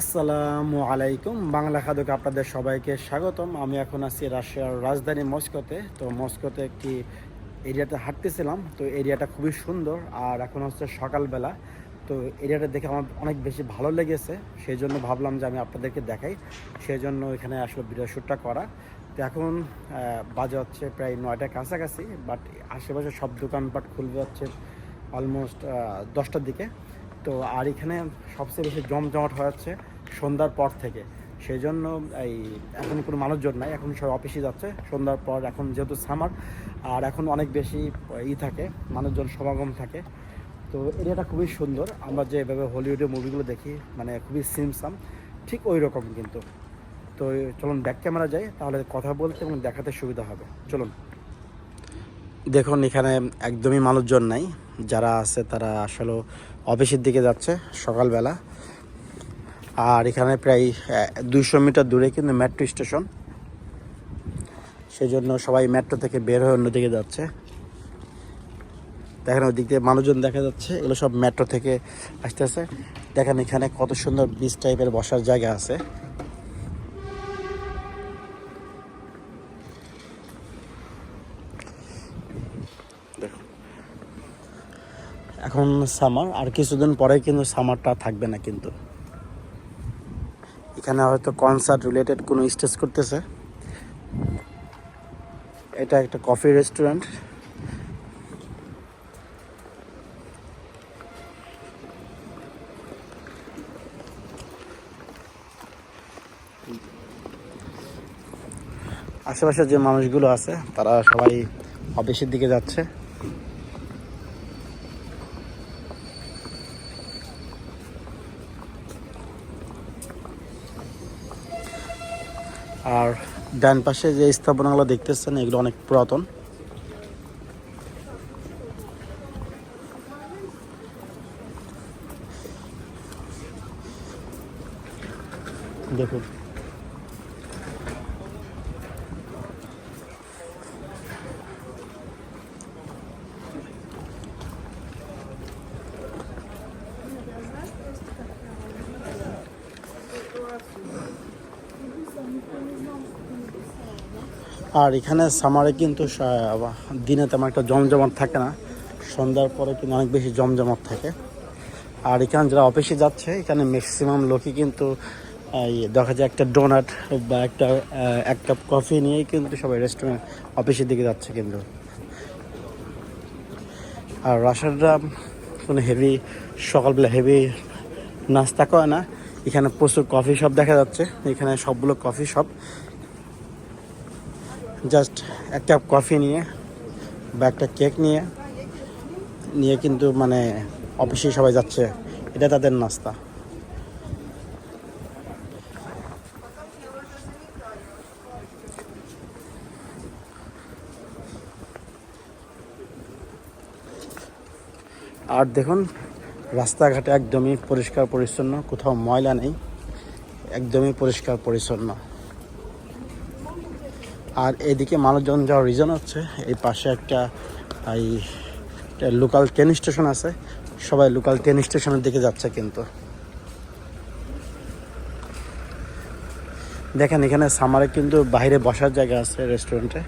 আসসালামু আলাইকুম। বাংলা খাদকে আপনাদের সবাইকে স্বাগতম। আমি এখন আছি রাশিয়ার রাজধানী মস্কোতে। তো মস্কোতে একটি এরিয়াতে হাঁটতেছিলাম। তো এরিয়াটা খুবই সুন্দর। আর এখন হচ্ছে সকালবেলা। তো এরিয়াটা দেখে আমার অনেক বেশি ভালো লেগেছে। সেই জন্য ভাবলাম যে আমি আপনাদেরকে দেখাই। সেই জন্য এখানে আসলে ভিডিও শ্যুটটা করা। তো এখন বাজে হচ্ছে প্রায় নয়টার কাছাকাছি। বাট আশেপাশে সব দোকানপাট খুলবে হচ্ছে অলমোস্ট দশটার দিকে। তো আর এখানে সবচেয়ে বেশি জমজমাট হয়ে যাচ্ছে সন্ধ্যার পর থেকে। সেই জন্য এই এখন কোনো মানুষজন নাই, এখন সব অফিসে যাচ্ছে। সন্ধ্যার পর এখন যেহেতু সামার আর এখন অনেক বেশি ই থাকে, মানুষজন সমাগম থাকে। তো এরিয়াটা খুবই সুন্দর। আমরা যেভাবে হলিউডের মুভিগুলো দেখি মানে খুবই সিমসাম ঠিক ওই রকম কিন্তু। তো চলুন ব্যাক ক্যামেরা যাই, তাহলে কথা বলতে এবং দেখাতে সুবিধা হবে। চলুন। দেখুন, এখানে একদমই মানুষজন নাই। যারা আছে তারা আসলে অফিসের দিকে যাচ্ছে সকালবেলা। আর এখানে প্রায় দুইশো মিটার দূরে কিন্তু মেট্রো স্টেশন। সেই জন্য সবাই মেট্রো থেকে বের হয়ে অন্যদিকে যাচ্ছে। দেখেন ওই দিক দিয়ে মানুষজন দেখা যাচ্ছে, এগুলো সব মেট্রো থেকে আসতেছে। দেখেন এখানে কত সুন্দর বিচ টাইপের বসার জায়গা আছে। এখন সামার আর কিছুদিন পরে কিন্তু সামারটা থাকবে না কিন্তু। এখানে হয়তো কনসার্ট রিলেটেড কোনো স্টেজ করতেছে। এটা একটা কফি রেস্টুরেন্ট আশেপাশে যে মানুষগুলো আছে, তারা সবাই অফিসের দিকে যাচ্ছে। আর ডান পাশে যে স্থাপনাগুলো দেখতেছেন এগুলো অনেক পুরাতন। দেখুন। আর এখানে সামারে কিন্তু দিনে তেমন একটা জমজমাট থাকে না। সন্ধ্যার পরে কিন্তু অনেক বেশি জমজমাট থাকে। আর এখানে যারা অফিসে যাচ্ছে, এখানে ম্যাক্সিমাম লোকই কিন্তু দেখা যায় একটা ডোনাট বা একটা এক কাপ কফি নিয়েই কিন্তু সবাই রেস্টুরেন্ট অফিসের দিকে যাচ্ছে কিন্তু। আর রাশাররা কোনো হেভি সকালবেলা হেভি নাস্তা করে না। এখানে প্রচুর কফি শপ দেখা যাচ্ছে। এখানে সবগুলো কফি শপ জাস্ট এক কাপ কফি নিয়ে বা একটা কেক নিয়ে নিয়ে কিন্তু মানে অফিসে সবাই যাচ্ছে। এটা তাদের নাস্তা। আর দেখুন, রাস্তাঘাটে একদমই পরিষ্কার পরিচ্ছন্ন, কোথাও ময়লা নেই, একদমই পরিষ্কার পরিচ্ছন্ন। আর এদিকে মানুষজন যাওয়ার রিজন হচ্ছে, এই পাশে একটা এই লোকাল ট্রেন স্টেশন আছে। সবাই লোকাল ট্রেন স্টেশনের দিকে যাচ্ছে কিন্তু। দেখেন, এখানে সামারে কিন্তু বাইরে বসার জায়গা আছে রেস্টুরেন্টে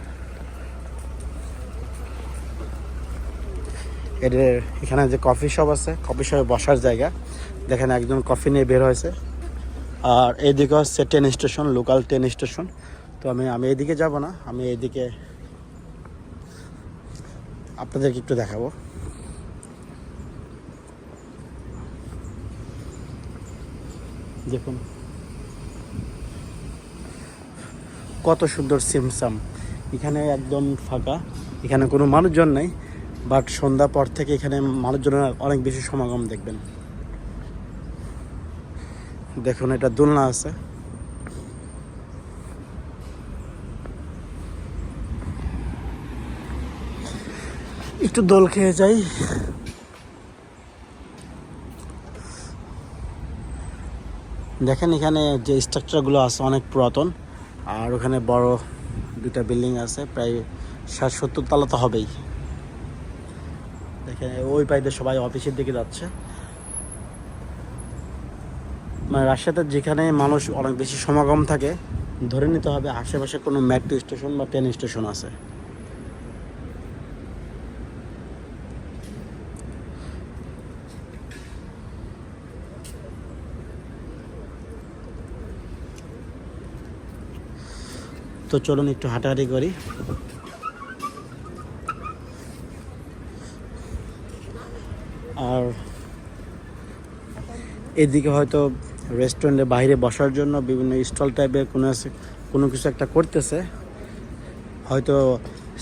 এদের, এখানে যে কফি শপ আছে কফি শপে বসার জায়গা। দেখেন, একজন কফি নিয়ে বের হয়েছে। আর এইদিকে হচ্ছে train station local train station তো আমি আমি এদিকে যাব না, আমি এদিকে আপনাদেরকে একটু দেখাবো। দেখুন। কত সুন্দর সিমসাম। এখানে একদম ফাঁকা, এখানে কোনো মানুষজন নেই, বাট সন্ধ্যা পর থেকে এখানে মানুষজনের অনেক বেশি সমাগম দেখবেন। দেখুন, এটা দোলনা আছে। একটু দোল খেয়ে যাই। দেখেন এখানে যে স্ট্রাকচারগুলো আছে অনেক পুরাতন, আর ওখানে বড় দুটা বিল্ডিং আছে, প্রায় ষাট সত্তর তালা তো হবেই। দেখেন, ওই পাইতে সবাই অফিসের দিকে যাচ্ছে। মানে রাশিয়াতে যেখানে মানুষ অনেক বেশি সমাগম থাকে, ধরে নিতে হবে আশেপাশে কোনো মেট্রো স্টেশন বা ট্রেন স্টেশন আছে। তো চলুন একটু হাঁটাহাঁটি করি। আর এদিকে হয়তো রেস্টুরেন্টের বাইরে বসার জন্য বিভিন্ন স্টল টাইপের কোনো কোনো কিছু একটা করতেছে। হয়তো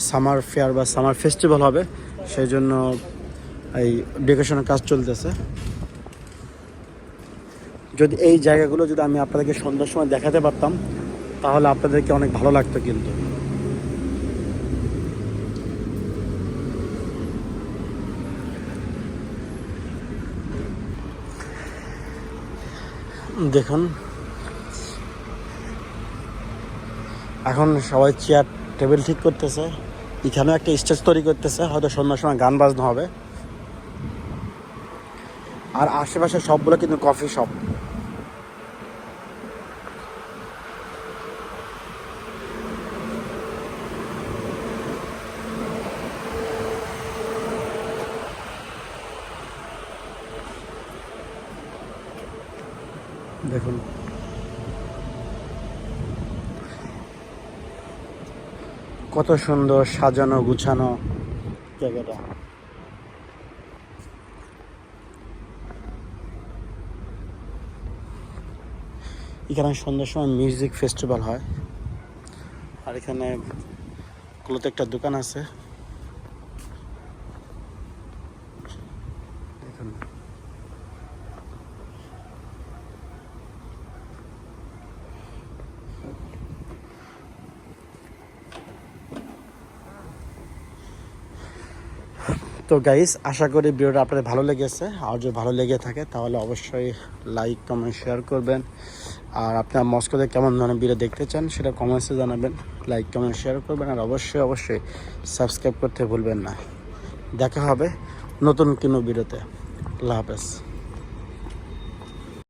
সামার ফেয়ার বা সামার ফেস্টিভ্যাল হবে, সেই জন্য এই ডেকোরেশনের কাজ চলতেছে। যদি এই জায়গাগুলো যদি আমি আপনাদেরকে সন্ধ্যার সময় দেখাতে পারতাম তাহলে আপনাদেরকে অনেক ভালো লাগতো কিন্তু। দেখুন। এখন সবাই চেয়ার, টেবিল ঠিক করতেছে। এখানেও একটা স্টেজ তৈরি করতেছে, হয়তো সন্ধ্যার সময় গান বাজনা হবে। আর আশেপাশে সবগুলো কিন্তু কফি শপ। দেখুন। কত সুন্দর সাজানো, গুছানো জায়গাটা। এখানে সন্ধ্যার সময় মিউজিক ফেস্টিভ্যাল হয়। আর এখানে একটা দোকান আছে দেখুন তো গাইস আশা করি ভিডিওটা আপনাদের ভালো লেগেছে। আর যদি ভালো লেগে থাকে, তাহলে অবশ্যই লাইক কমেন্ট শেয়ার করবেন। আর আপনার মস্কোতে কেমন ধরনের ভিডিও দেখতে চান, সেটা কমেন্টসে জানাবেন। লাইক কমেন্ট শেয়ার করবেন। আর অবশ্যই অবশ্যই সাবস্ক্রাইব করতে ভুলবেন না। দেখা হবে নতুন কোনো ভিডিওতে আল্লাহ হাফেজ।